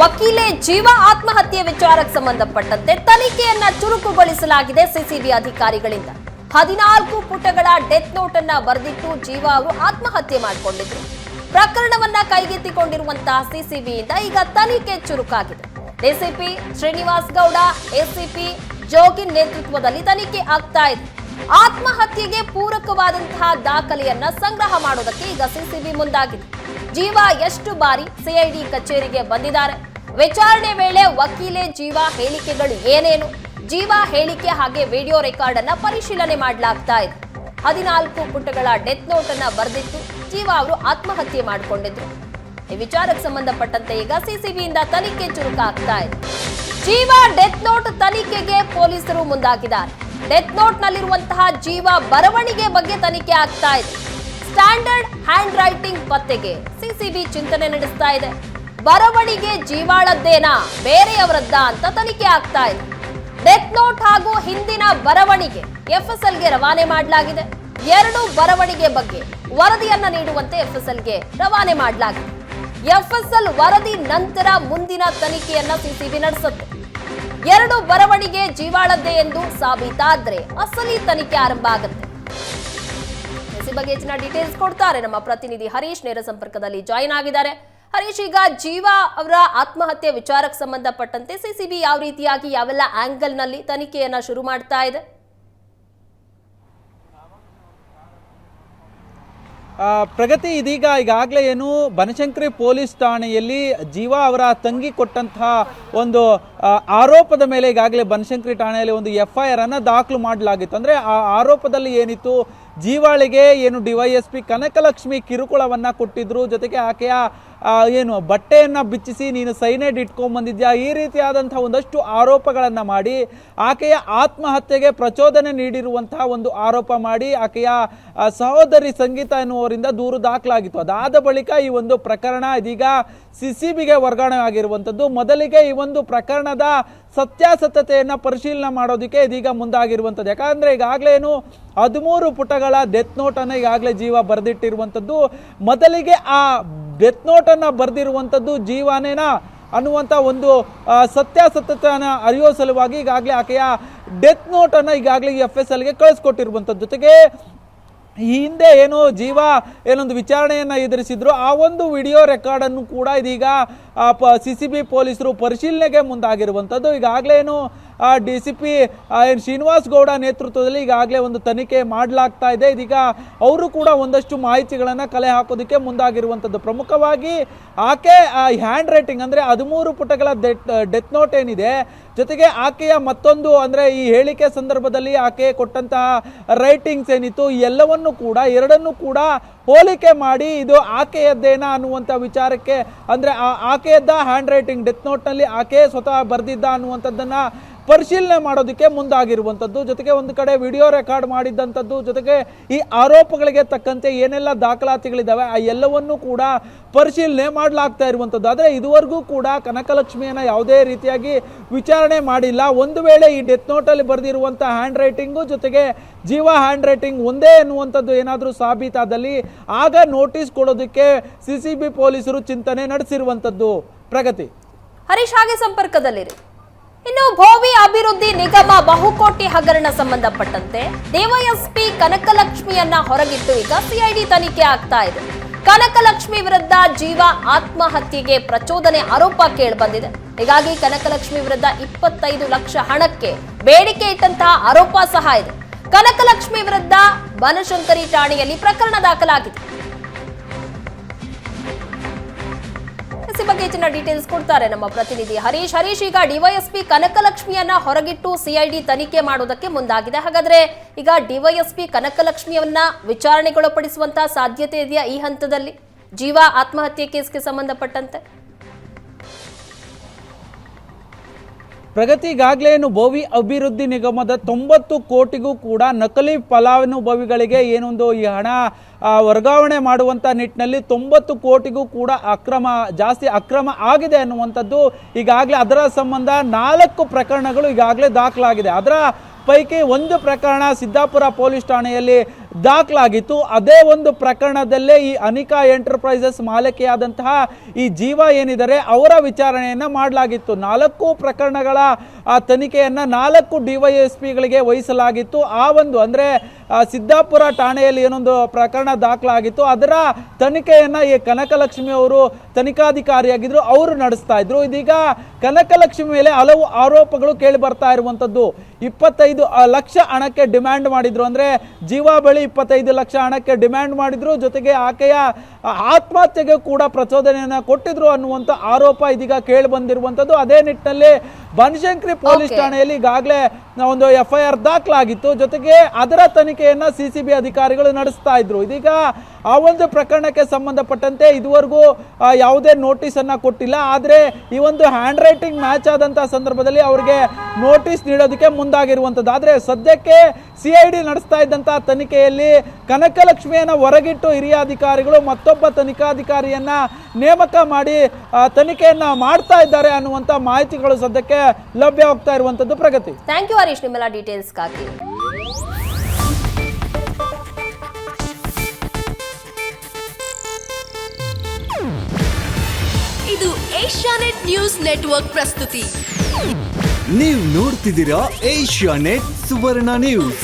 ವಕೀಲೆ ಜೀವ ಆತ್ಮಹತ್ಯೆ ವಿಚಾರಕ್ಕೆ ಸಂಬಂಧಪಟ್ಟಂತೆ ತನಿಖೆಯನ್ನ ಚುರುಕುಗೊಳಿಸಲಾಗಿದೆ ಸಿಸಿಬಿ ಅಧಿಕಾರಿಗಳಿಂದ. ಹದಿನಾಲ್ಕು ಪುಟಗಳ ಡೆತ್ ನೋಟ್ ಅನ್ನ ಬರೆದಿಟ್ಟು ಜೀವ ಅವರು ಆತ್ಮಹತ್ಯೆ ಮಾಡಿಕೊಂಡಿದ್ರು. ಪ್ರಕರಣವನ್ನ ಕೈಗೆತ್ತಿಕೊಂಡಿರುವಂತಹ ಸಿಸಿಬಿಯಿಂದ ಈಗ ತನಿಖೆ ಚುರುಕಾಗಿದೆ. ಡಿಸಿಪಿ ಶ್ರೀನಿವಾಸ್ ಗೌಡ ಎಸಿಪಿ ಜೋಗಿನ್ ನೇತೃತ್ವದಲ್ಲಿ ತನಿಖೆ ಆಗ್ತಾ ಇದೆ. ಆತ್ಮಹತ್ಯೆಗೆ ಪೂರಕವಾದಂತಹ ದಾಖಲೆಯನ್ನ ಸಂಗ್ರಹ ಮಾಡೋದಕ್ಕೆ ಈಗ ಸಿಸಿಬಿ ಮುಂದಾಗಿದೆ. ಜೀವ ಎಷ್ಟು ಬಾರಿ ಸಿಐಡಿ ಕಚೇರಿಗೆ ಬಂದಿದ್ದಾರೆ? ವಿಚಾರಣೆ ವೇಳೆ ವಕೀಲೆ ಜೀವ ಹೇಳಿಕೆಗಳು ಏನೇನು? ಜೀವ ಹೇಳಿಕೆ ಹಾಗೆ ವಿಡಿಯೋ ರೆಕಾರ್ಡ್ ಅನ್ನ ಪರಿಶೀಲನೆ ಮಾಡಲಾಗ್ತಾ ಇದೆ. ಹದಿನಾಲ್ಕು ಪುಟಗಳ ಡೆತ್ ನೋಟ್ ಅನ್ನ ಬರೆದಿತ್ತು. ಜೀವ ಅವರು ಆತ್ಮಹತ್ಯೆ ಮಾಡಿಕೊಂಡಿದ್ರು. ಈ ವಿಚಾರಕ್ಕೆ ಸಂಬಂಧಪಟ್ಟಂತೆ ಈಗ ಸಿಸಿಬಿಯಿಂದ ತನಿಖೆ ಚುರುಕಾಗ್ತಾ ಇದೆ. ಜೀವ ಡೆತ್ ನೋಟ್ ತನಿಖೆಗೆ ಪೊಲೀಸರು ಮುಂದಾಗಿದ್ದಾರೆ. ಡೆತ್ ನೋಟ್ ನಲ್ಲಿರುವಂತಹ ಜೀವ ಬರವಣಿಗೆ ಬಗ್ಗೆ ತನಿಖೆ ಆಗ್ತಾ ಇದೆ. ಸ್ಟ್ಯಾಂಡರ್ಡ್ ಹ್ಯಾಂಡ್ ಪತ್ತೆಗೆ ಸಿಸಿಬಿ ಚಿಂತನೆ ನಡೆಸ್ತಾ ಇದೆ. ಬರವಣಿಗೆ ಜೀವಾಳದ್ದೇನಾ? ಬೇರೆಯವರದ್ದ ಅಂತ ತನಿಖೆ ಆಗ್ತಾ ಇದೆ. ಡೆತ್ ನೋಟ್ ಹಾಗೂ ಹಿಂದಿನ ಬರವಣಿಗೆ ಎಫ್ಎಸ್ಎಲ್ಗೆ ರವಾನೆ ಮಾಡಲಾಗಿದೆ. ಎರಡು ಬರವಣಿಗೆ ಬಗ್ಗೆ ವರದಿಯನ್ನ ನೀಡುವಂತೆ ಎಫ್ಎಸ್ಎಲ್ಗೆ ರವಾನೆ ಮಾಡಲಾಗಿದೆ. ಎಫ್ಎಸ್ಎಲ್ ವರದಿ ನಂತರ ಮುಂದಿನ ತನಿಖೆಯನ್ನ ಸಿಸಿಬಿ ನಡೆಸುತ್ತೆ. ಎರಡು ಬರವಣಿಗೆ ಜೀವಾಳದ್ದೇ ಎಂದು ಸಾಬೀತಾದ್ರೆ ಅಸಲಿ ತನಿಖೆ ಆರಂಭ ಆಗುತ್ತೆ. ಈ ಬಗ್ಗೆ ಹೆಚ್ಚಿನ ಡೀಟೇಲ್ಸ್ ಕೊಡ್ತಾರೆ. ನಮ್ಮ ಪ್ರತಿನಿಧಿ ಹರೀಶ್ ನೇರ ಸಂಪರ್ಕದಲ್ಲಿ ಜಾಯಿನ್ ಆಗಿದ್ದಾರೆ. ಹರೀಶ್, ಈಗ ಜೀವ ಅವರ ಆತ್ಮಹತ್ಯೆ ವಿಚಾರಕ್ಕೆ ಸಂಬಂಧಪಟ್ಟಂತೆ ಸಿಸಿಬಿ ಯಾವ ರೀತಿಯಾಗಿ ಯಾವೆಲ್ಲ ಆಂಗಲ್ನಲ್ಲಿ ತನಿಖೆಯನ್ನ ಶುರು ಮಾಡ್ತಾ ಇದೆ? ಪ್ರಗತಿ ಇದೀಗ ಈಗಾಗಲೇ ಏನು ಬನಶಂಕರಿ ಪೊಲೀಸ್ ಠಾಣೆಯಲ್ಲಿ ಜೀವ ಅವರ ತಂಗಿ ಕೊಟ್ಟಂತಹ ಒಂದು ಆರೋಪದ ಮೇಲೆ ಈಗಾಗಲೇ ಬನಶಂಕರಿ ಠಾಣೆಯಲ್ಲಿ ಒಂದು ಎಫ್ ಐ ಆರ್ ಅನ್ನು ದಾಖಲು ಮಾಡಲಾಗಿತ್ತು. ಅಂದರೆ ಆ ಆರೋಪದಲ್ಲಿ ಏನಿತ್ತು? ಜೀವಾಳಿಗೆ ಏನು ಡಿವೈಎಸ್ಪಿ ಕನಕಲಕ್ಷ್ಮಿ ಕಿರುಕುಳವನ್ನು ಕೊಟ್ಟಿದ್ರು. ಜೊತೆಗೆ ಆಕೆಯ ಏನು, ಬಟ್ಟೆಯನ್ನು ಬಿಚ್ಚಿಸಿ ನೀನು ಸೈನೈಡ್ ಇಟ್ಕೊಂಡ್ ಬಂದಿದ್ಯಾ ಈ ರೀತಿಯಾದಂಥ ಒಂದಷ್ಟು ಆರೋಪಗಳನ್ನು ಮಾಡಿ, ಆಕೆಯ ಆತ್ಮಹತ್ಯೆಗೆ ಪ್ರಚೋದನೆ ನೀಡಿರುವಂತಹ ಒಂದು ಆರೋಪ ಮಾಡಿ, ಆಕೆಯ ಸಹೋದರಿ ಸಂಗೀತ ಎನ್ನುವರಿಂದ ದೂರು ದಾಖಲಾಗಿತ್ತು. ಅದಾದ ಬಳಿಕ ಈ ಒಂದು ಪ್ರಕರಣ ಇದೀಗ ಸಿಸಿಬಿಗೆ ವರ್ಗಾವಣೆ ಆಗಿರುವಂಥದ್ದು. ಮೊದಲಿಗೆ ಈ ಒಂದು ಪ್ರಕರಣದ ಸತ್ಯಾಸತ್ಯತೆಯನ್ನು ಪರಿಶೀಲನೆ ಮಾಡೋದಕ್ಕೆ ಇದೀಗ ಮುಂದಾಗಿರುವಂಥದ್ದು. ಯಾಕಂದರೆ ಈಗಾಗಲೇನು ಹದಿಮೂರು ಪುಟಗಳ ಡೆತ್ ನೋಟನ್ನು ಈಗಾಗಲೇ ಜೀವ ಬರೆದಿಟ್ಟಿರುವಂಥದ್ದು. ಮೊದಲಿಗೆ ಆ ಡೆತ್ ನೋಟನ್ನು ಬರೆದಿರುವಂಥದ್ದು ಜೀವಾನೇನ ಅನ್ನುವಂಥ ಒಂದು ಸತ್ಯಾಸತ್ಯತೆಯನ್ನು ಅರಿಯೋ ಸಲುವಾಗಿ ಈಗಾಗಲೇ ಆಕೆಯ ಡೆತ್ ನೋಟನ್ನು ಈಗಾಗಲೇ ಎಫ್ ಎಸ್ ಎಲ್ಗೆ ಕಳಿಸ್ಕೊಟ್ಟಿರುವಂಥದ್ದು. ಜೊತೆಗೆ ಈ ಹಿಂದೆ ಏನು ಜೀವ ಏನೊಂದು ವಿಚಾರಣೆಯನ್ನು ಎದುರಿಸಿದ್ರು, ಆ ಒಂದು ವಿಡಿಯೋ ರೆಕಾರ್ಡನ್ನು ಕೂಡ ಇದೀಗ ಸಿ ಸಿ ಬಿ ಪೊಲೀಸರು ಪರಿಶೀಲನೆಗೆ ಮುಂದಾಗಿರುವಂಥದ್ದು. ಈಗಾಗಲೇ ಏನು D C P Srinivas Gowda ನೇತೃತ್ವದಲ್ಲಿ ಈಗಾಗಲೇ ಒಂದು ತನಿಖೆ ಮಾಡಲಾಗ್ತಾ ಇದೆ. ಇದೀಗ ಅವರು ಕೂಡ ಒಂದಷ್ಟು ಮಾಹಿತಿಗಳನ್ನು ಕಲೆ ಹಾಕೋದಕ್ಕೆ ಮುಂದಾಗಿರುವಂಥದ್ದು ಪ್ರಮುಖವಾಗಿ ಆಕೆ ಹ್ಯಾಂಡ್ ರೈಟಿಂಗ್ ಅಂದರೆ ಹದಿಮೂರು ಪುಟಗಳ ಡೆತ್ ನೋಟ್ ಏನಿದೆ, ಜೊತೆಗೆ ಆಕೆಯ ಮತ್ತೊಂದು ಅಂದರೆ ಈ ಹೇಳಿಕೆ ಸಂದರ್ಭದಲ್ಲಿ ಆಕೆ ಕೊಟ್ಟಂತಹ ರೈಟಿಂಗ್ಸ್ ಏನಿತ್ತು, ಎಲ್ಲವನ್ನು ಕೂಡ, ಎರಡನ್ನೂ ಕೂಡ ಹೋಲಿಕೆ ಮಾಡಿ ಇದು ಆಕೆಯದ್ದೇನಾ ಅನ್ನುವಂಥ ವಿಚಾರಕ್ಕೆ ಅಂದರೆ ಆಕೆಯದ್ದ ಹ್ಯಾಂಡ್ ರೈಟಿಂಗ್ ಡೆತ್ ನೋಟ್ನಲ್ಲಿ ಆಕೆ ಸ್ವತಃ ಬರೆದಿದ್ದ ಅನ್ನುವಂಥದ್ದನ್ನ ಪರಿಶೀಲನೆ ಮಾಡೋದಕ್ಕೆ ಮುಂದಾಗಿರುವಂಥದ್ದು. ಜೊತೆಗೆ ಒಂದು ಕಡೆ ವಿಡಿಯೋ ರೆಕಾರ್ಡ್ ಮಾಡಿದ್ದಂಥದ್ದು. ಜೊತೆಗೆ ಈ ಆರೋಪಗಳಿಗೆ ತಕ್ಕಂತೆ ಏನೆಲ್ಲ ದಾಖಲಾತಿಗಳಿದ್ದಾವೆ, ಆ ಎಲ್ಲವನ್ನೂ ಕೂಡ ಪರಿಶೀಲನೆ ಮಾಡಲಾಗ್ತಾ ಇರುವಂಥದ್ದು. ಆದರೆ ಇದುವರೆಗೂ ಕೂಡ ಕನಕಲಕ್ಷ್ಮಿಯನ್ನು ಯಾವುದೇ ರೀತಿಯಾಗಿ ವಿಚಾರಣೆ ಮಾಡಿಲ್ಲ. ಒಂದು ವೇಳೆ ಈ ಡೆತ್ ನೋಟಲ್ಲಿ ಬರೆದಿರುವಂಥ ಹ್ಯಾಂಡ್ ರೈಟಿಂಗು ಜೊತೆಗೆ ಜೀವ ಹ್ಯಾಂಡ್ ರೈಟಿಂಗ್ ಒಂದೇ ಎನ್ನುವಂಥದ್ದು ಏನಾದರೂ ಸಾಬೀತಾದಲ್ಲಿ, ಆಗ ನೋಟಿಸ್ ಕೊಡೋದಕ್ಕೆ ಸಿ ಪೊಲೀಸರು ಚಿಂತನೆ ನಡೆಸಿರುವಂಥದ್ದು. ಪ್ರಗತಿ. ಹರೀಶ್, ಹಾಗೆ ಸಂಪರ್ಕದಲ್ಲಿರಿ. ಇನ್ನು ಭೋವಿ ಅಭಿವೃದ್ಧಿ ನಿಗಮ ಬಹುಕೋಟಿ ಹಗರಣ ಸಂಬಂಧಪಟ್ಟಂತೆ ಡಿವೈಎಸ್ಪಿ ಕನಕಲಕ್ಷ್ಮಿಯನ್ನ ಹೊರಗಿಟ್ಟು ಈಗ ಸಿಐಡಿ ತನಿಖೆ ಆಗ್ತಾ ಇದೆ. ಕನಕಲಕ್ಷ್ಮಿ ವಿರುದ್ಧ ಜೀವ ಆತ್ಮಹತ್ಯೆಗೆ ಪ್ರಚೋದನೆ ಆರೋಪ ಕೇಳಿಬಂದಿದೆ. ಹೀಗಾಗಿ ಕನಕಲಕ್ಷ್ಮಿ ವಿರುದ್ಧ ಇಪ್ಪತ್ತೈದು ಲಕ್ಷ ಹಣಕ್ಕೆ ಬೇಡಿಕೆ ಇಟ್ಟಂತಹ ಆರೋಪ ಸಹ ಇದೆ. ಕನಕಲಕ್ಷ್ಮಿ ವಿರುದ್ಧ ಬನಶಂಕರಿ ಠಾಣೆಯಲ್ಲಿ ಪ್ರಕರಣ ದಾಖಲಾಗಿದೆ. ಈ ಬಗ್ಗೆ ಹೆಚ್ಚಿನ ಡೀಟೇಲ್ಸ್ ಕೊಡ್ತಾರೆ ನಮ್ಮ ಪ್ರತಿನಿಧಿ ಹರೀಶ್. ಹರೀಶ್, ಈಗ ಡಿವೈಎಸ್ಪಿ ಕನಕಲಕ್ಷ್ಮಿಯನ್ನ ಹೊರಗಿಟ್ಟು ಸಿಐಡಿ ತನಿಖೆ ಮಾಡೋದಕ್ಕೆ ಮುಂದಾಗಿದೆ. ಹಾಗಾದ್ರೆ ಈಗ ಡಿವೈಎಸ್ಪಿ ಕನಕಲಕ್ಷ್ಮಿಯನ್ನ ವಿಚಾರಣೆಗೊಳಪಡಿಸುವಂತಹ ಸಾಧ್ಯತೆ ಇದೆಯಾ ಈ ಹಂತದಲ್ಲಿ? ಜೀವ ಆತ್ಮಹತ್ಯೆ ಕೇಸ್ಗೆ ಸಂಬಂಧಪಟ್ಟಂತೆ? ಪ್ರಗತಿ ಈಗಾಗಲೇ ಏನು ಭೋವಿ ಅಭಿವೃದ್ಧಿ ನಿಗಮದ ತೊಂಬತ್ತು ಕೋಟಿಗೂ ಕೂಡ ನಕಲಿ ಫಲಾನುಭವಿಗಳಿಗೆ ಏನೊಂದು ಈ ಹಣ ವರ್ಗಾವಣೆ ಮಾಡುವಂಥ ನಿಟ್ಟಿನಲ್ಲಿ ತೊಂಬತ್ತು ಕೋಟಿಗೂ ಕೂಡ ಅಕ್ರಮ, ಜಾಸ್ತಿ ಅಕ್ರಮ ಆಗಿದೆ ಅನ್ನುವಂಥದ್ದು ಈಗಾಗಲೇ ಅದರ ಸಂಬಂಧ ನಾಲ್ಕು ಪ್ರಕರಣಗಳು ಈಗಾಗಲೇ ದಾಖಲಾಗಿದೆ. ಅದರ ಪೈಕಿ ಒಂದು ಪ್ರಕರಣ ಸಿದ್ದಾಪುರ ಪೊಲೀಸ್ ಠಾಣೆಯಲ್ಲಿ ದಾಖಲಾಗಿತ್ತು. ಅದೇ ಒಂದು ಪ್ರಕರಣದಲ್ಲೇ ಈ ಅನಿಕಾ ಎಂಟರ್ಪ್ರೈಸಸ್ ಮಾಲಕಿಯಾದಂತಹ ಈ ಜೀವ ಏನಿದ್ದಾರೆ ಅವರ ವಿಚಾರಣೆಯನ್ನು ಮಾಡಲಾಗಿತ್ತು. ನಾಲ್ಕು ಪ್ರಕರಣಗಳ ತನಿಖೆಯನ್ನು ನಾಲ್ಕು ಡಿವೈಎಸ್ಪಿಗಳಿಗೆ ವಹಿಸಲಾಗಿತ್ತು. ಆ ಒಂದು ಅಂದರೆ ಸಿದ್ದಾಪುರ ಠಾಣೆಯಲ್ಲಿ ಏನೊಂದು ಪ್ರಕರಣ ದಾಖಲಾಗಿತ್ತು. ಅದರ ತನಿಖೆಯನ್ನು ಈ ಕನಕಲಕ್ಷ್ಮಿ ಅವರು ತನಿಖಾಧಿಕಾರಿಯಾಗಿದ್ದರು ಅವರು ನಡೆಸ್ತಾ ಇದ್ರು. ಇದೀಗ ಕನಕಲಕ್ಷ್ಮಿ ಮೇಲೆ ಹಲವು ಆರೋಪಗಳು ಕೇಳಿ ಬರ್ತಾ ಇರುವಂತದ್ದು. ಇಪ್ಪತ್ತೈದು ಲಕ್ಷ ಹಣಕ್ಕೆ ಡಿಮ್ಯಾಂಡ್ ಮಾಡಿದ್ರು. ಅಂದ್ರೆ ಜೀವ ಬಳಿ ಇಪ್ಪತ್ತೈದು ಲಕ್ಷ ಹಣಕ್ಕೆ ಡಿಮ್ಯಾಂಡ್ ಮಾಡಿದ್ರು. ಜೊತೆಗೆ ಆಕೆಯ ಆತ್ಮಹತ್ಯೆಗೆ ಕೂಡ ಪ್ರಚೋದನೆಯನ್ನು ಕೊಟ್ಟಿದ್ರು ಅನ್ನುವಂಥ ಆರೋಪ ಇದೀಗ ಕೇಳಿ ಬಂದಿರುವಂಥದ್ದು ಅದೇ ನಿಟ್ಟಿನಲ್ಲಿ ಬನಶಂಕರಿ ಪೊಲೀಸ್ ಠಾಣೆಯಲ್ಲಿ ಈಗಾಗಲೇ ಒಂದು ಎಫ್ ಐ ಆರ್ ದಾಖಲಾಗಿತ್ತು. ಜೊತೆಗೆ ಅದರ ತನಿಖೆಯನ್ನ ಸಿ ಸಿ ಬಿ ಅಧಿಕಾರಿಗಳು ನಡೆಸ್ತಾ ಇದ್ರು. ಇದೀಗ ಆ ಒಂದು ಪ್ರಕರಣಕ್ಕೆ ಸಂಬಂಧಪಟ್ಟಂತೆ ಇದುವರೆಗೂ ಯಾವುದೇ ನೋಟಿಸ್ ಅನ್ನ ಕೊಟ್ಟಿಲ್ಲ. ಆದ್ರೆ ಈ ಒಂದು ಹ್ಯಾಂಡ್ ರೈಟಿಂಗ್ ಮ್ಯಾಚ್ ಆದಂತಹ ಸಂದರ್ಭದಲ್ಲಿ ಅವರಿಗೆ ನೋಟಿಸ್ ನೀಡೋದಕ್ಕೆ ಮುಂದಾಗಿರುವಂತದ್ದು. ಆದ್ರೆ ಸದ್ಯಕ್ಕೆ ಸಿ ಐ ಡಿ ನಡೆಸ್ತಾ ಇದ್ದಂತಹ ತನಿಖೆಯಲ್ಲಿ ಕನಕಲಕ್ಷ್ಮಿಯನ್ನ ಹೊರಗಿಟ್ಟು ಹಿರಿಯ ಅಧಿಕಾರಿಗಳು ಮತ್ತೊಬ್ಬ ತನಿಖಾಧಿಕಾರಿಯನ್ನ ನೇಮಕ ಮಾಡಿ ತನಿಖೆಯನ್ನ ಮಾಡ್ತಾ ಇದ್ದಾರೆ ಅನ್ನುವಂತ ಮಾಹಿತಿಗಳು ಸದ್ಯಕ್ಕೆ ಲಭ್ಯವಾಗ್ತಾ ಇರುವಂತದ್ದು ಪ್ರಗತಿ. ಥ್ಯಾಂಕ್ ಯು ಹರೀಶ್ ನಿಮ್ಮೆಲ್ಲ ಡೀಟೇಲ್ಸ್ಗಾಗಿ ಇದು ಏಷ್ಯಾನೆಟ್ ನ್ಯೂಸ್ ನೆಟ್ವರ್ಕ್ ಪ್ರಸ್ತುತಿ. ನೀವು ನೋಡ್ತಿದ್ದೀರಾ ಏಷ್ಯಾ ನೆಟ್ ಸುವರ್ಣ ನ್ಯೂಸ್.